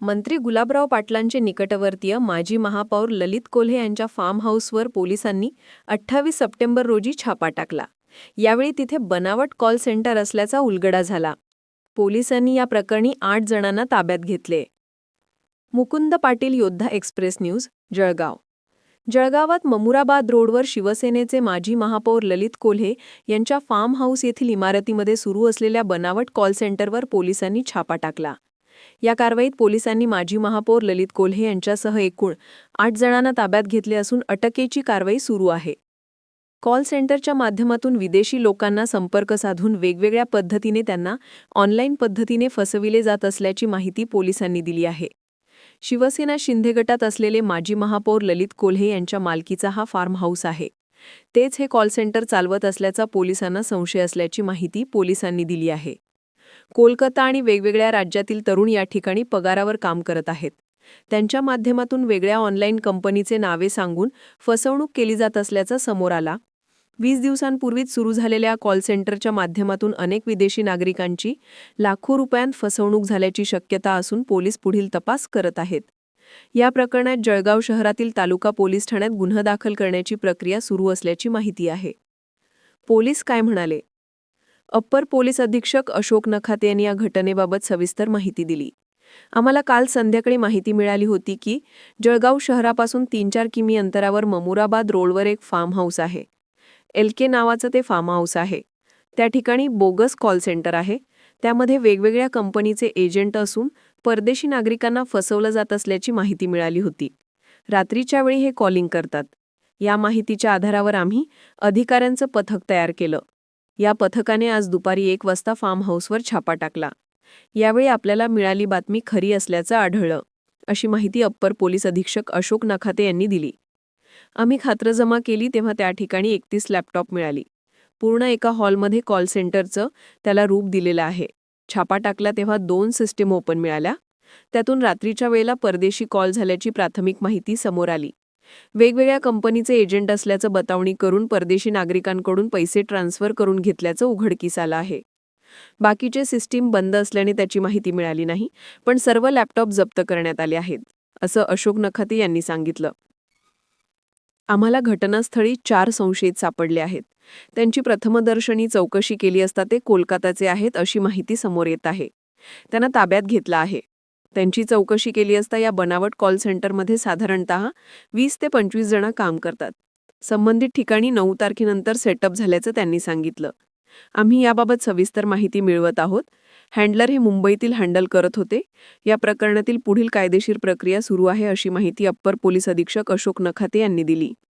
मंत्री गुलाबराव पाटलांचे निकटवर्तीय माजी महापौर ललित कोल्हे यांच्या फार्म हाऊसवर पोलिसांनी अठ्ठावीस सप्टेंबर रोजी छापा टाकला. यावेळी तिथे बनावट कॉल सेंटर असल्याचा उलगडा झाला. पोलिसांनी या प्रकरणी आठ जणांना ताब्यात घेतले. Mukund Patil Yoddha express news Jalgaon. जळगावात ममुराबाद रोडवर शिवसेनेचे माजी महापौर ललित कोल्हे यांच्या फार्म हाऊस येथील इमारतीमध्ये सुरू असलेल्या बनावट कॉल सेंटरवर पोलिसांनी छापा टाकला. या कारवाईत पोलिसांनी माजी महापौर ललित कोल्हे यांच्यासह एकूण आठ जणांना ताब्यात घेतले असून अटकेची कारवाई सुरू आहे. कॉल सेंटरच्या माध्यमातून विदेशी लोकांना संपर्क साधून वेगवेगळ्या पद्धतीने त्यांना ऑनलाईन पद्धतीने फसविले जात असल्याची माहिती पोलिसांनी दिली आहे. शिवसेना शिंदे गटात असलेले माजी महापौर ललित कोल्हे यांच्या मालकीचा हा फार्म हाऊस आहे. तेच हे कॉल सेंटर चालवत असल्याचा पोलिसांना संशय असल्याची माहिती पोलिसांनी दिली आहे. कोलकाता आणि वेगवेगळ्या राज्यातील तरुण या ठिकाणी पगारावर काम करत आहेत. त्यांच्या माध्यमातून वेगळ्या ऑनलाईन कंपनीचे नावे सांगून फसवणूक केली जात असल्याचं समोर आला. वीस दिवसांपूर्वीच सुरू झालेल्या कॉल सेंटरच्या माध्यमातून अनेक विदेशी नागरिकांची लाखो रुपयांत फसवणूक झाल्याची शक्यता असून पोलीस पुढील तपास करत आहेत. या प्रकरणात जळगाव शहरातील तालुका पोलीस ठाण्यात गुन्हा दाखल करण्याची प्रक्रिया सुरू असल्याची माहिती आहे. पोलीस काय म्हणाले? अप्पर पोलीस अधीक्षक अशोक नखाते यांनी या घटनेबाबत सविस्तर माहिती दिली. आम्हाला काल संध्याकाळी माहिती मिळाली होती की जळगाव शहरापासून तीन चार किमी अंतरावर ममुराबाद रोडवर एक फार्म हाऊस आहे. एल के नावाचं ते फार्म हाऊस आहे. त्या ठिकाणी बोगस कॉल सेंटर आहे. त्यामध्ये वेगवेगळ्या कंपनीचे एजंट असून परदेशी नागरिकांना फसवलं जात असल्याची माहिती मिळाली होती. रात्रीच्या वेळी हे कॉलिंग करतात. या माहितीच्या आधारावर आम्ही अधिकाऱ्यांचं पथक तयार केलं. या पथकाने आज दुपारी एक वाजता फार्म हाऊसवर छापा टाकला. यावेळी आपल्याला मिळाली बातमी खरी असल्याचं आढळलं अशी माहिती अप्पर पोलीस अधीक्षक अशोक नखाते यांनी दिली. आम्ही खात्रजमा केली तेव्हा त्या ठिकाणी एकतीस लॅपटॉप मिळाली. पूर्ण एका हॉलमध्ये कॉल सेंटरचं त्याला रूप दिलेलं आहे. छापा टाकला तेव्हा दोन सिस्टीम ओपन मिळाल्या. त्यातून रात्रीच्या वेळेला परदेशी कॉल झाल्याची प्राथमिक माहिती समोर आली. वेगवेगळ्या कंपनीचे एजंट असल्याचं बतावणी करून परदेशी नागरिकांकडून पैसे ट्रान्स्फर करून घेतल्याचं उघडकीस आलं आहे. बाकीचे सिस्टीम बंद असल्याने त्याची माहिती मिळाली नाही पण सर्व लॅपटॉप जप्त करण्यात आले आहेत असं अशोक नखाते यांनी सांगितलं. आम्हाला घटनास्थळी चार संशयित सापडले आहेत. त्यांची प्रथमदर्शनी चौकशी केली असता ते कोलकाताचे आहेत अशी माहिती समोर येत आहे. त्यांना ताब्यात घेतलं आहे. त्यांची चौकशी केली असता या बनावट कॉल सेंटरमध्ये साधारणत वीस ते पंचवीस जण काम करतात. संबंधित ठिकाणी नऊ तारखेनंतर सेटअप झाल्याचं त्यांनी सांगितलं. आम्ही याबाबत सविस्तर माहिती मिळवत आहोत. हँडलर हे मुंबईतील हँडल करत होते. या प्रकरणातील पुढील कायदेशीर प्रक्रिया सुरू आहे अशी माहिती अप्पर पोलीस अधीक्षक अशोक नखाते यांनी दिली.